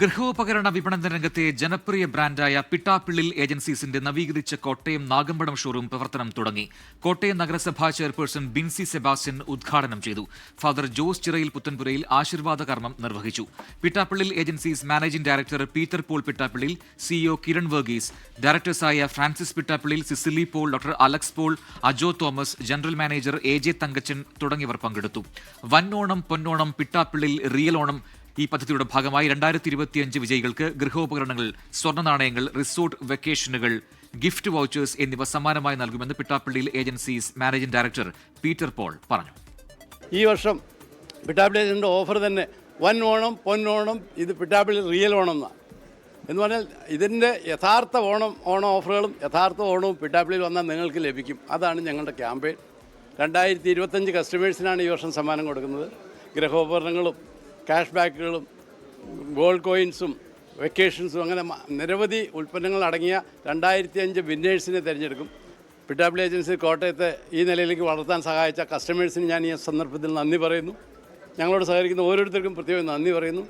ഗൃഹോപകരണ വിപണന രംഗത്തെ ജനപ്രിയ ബ്രാൻഡായ പിട്ടാപ്പിള്ളിൽ ഏജൻസീസിന്റെ നവീകരിച്ച കോട്ടയം നാഗമ്പടം ഷോറൂം പ്രവർത്തനം തുടങ്ങി. കോട്ടയം നഗരസഭാ ചെയർപേഴ്സൺ ബിൻസി സെബാസ്റ്റ്യൻ ഉദ്ഘാടനം ചെയ്തു. ഫാദർ ജോസ് ചിറയിൽ പുത്തൻപുരയിൽ ആശീർവാദ കർമ്മം നിർവഹിച്ചു. Pittappillil agencies managing director Peter Paul Pittappillil CEO Kiran Varghese ഡയറക്ടേഴ്സായ Francis Pittappillil Cicily Paul doctor Alex Paul Ajo Thomas general manager A J Thankachan തുടങ്ങിയവർ പങ്കെടുത്തു. വന്നോണം പൊന്നോണം പിട്ടാപ്പിള്ളിൽ റിയൽ ഓണം ഈ പദ്ധതിയുടെ ഭാഗമായി രണ്ടായിരത്തി ഇരുപത്തിയഞ്ച് വിജയികൾക്ക് ഗൃഹോപകരണങ്ങൾ സ്വർണ നാണയങ്ങൾ റിസോർട്ട് വെക്കേഷനുകൾ ഗിഫ്റ്റ് വൗച്ചേഴ്സ് എന്നിവ സമ്മാനമായി നൽകുമെന്ന് Pittappillil agencies managing director Peter Paul പറഞ്ഞു. ഈ വർഷം പിട്ടാപ്പിളിന്റെ ഓഫർ തന്നെ വൻ ഓണം പൊന്നോണം ഇത് പിട്ടാപ്പിളി റിയൽ ഓണം എന്നാണ് എന്ന് പറഞ്ഞാൽ ഇതിന്റെ യഥാർത്ഥ ഓണം ഓണം ഓഫറുകളും യഥാർത്ഥ ഓണവും പിട്ടാപ്പിളിയിൽ വന്നാൽ നിങ്ങൾക്ക് ലഭിക്കും. അതാണ് ഞങ്ങളുടെ ക്യാമ്പയിൻ. രണ്ടായിരത്തി ഇരുപത്തഞ്ച് കസ്റ്റമേഴ്സിനാണ് ഈ വർഷം സമ്മാനം കൊടുക്കുന്നത്. ഗൃഹോപകരണങ്ങളും ക്യാഷ് ബാക്കുകളും ഗോൾഡ് കോയിൻസും വെക്കേഷൻസും അങ്ങനെ നിരവധി ഉൽപ്പന്നങ്ങൾ അടങ്ങിയ രണ്ടായിരത്തി അഞ്ച് വിന്നേഴ്സിനെ തിരഞ്ഞെടുക്കും. പി ഡബ്ല്യു ഏജൻസി കോട്ടയത്തെ ഈ നിലയിലേക്ക് വളർത്താൻ സഹായിച്ച കസ്റ്റമേഴ്സിന് ഞാൻ ഈ സന്ദർഭത്തിൽ നന്ദി പറയുന്നു. ഞങ്ങളോട് സഹകരിക്കുന്ന ഓരോരുത്തർക്കും പ്രത്യേകം നന്ദി പറയുന്നു.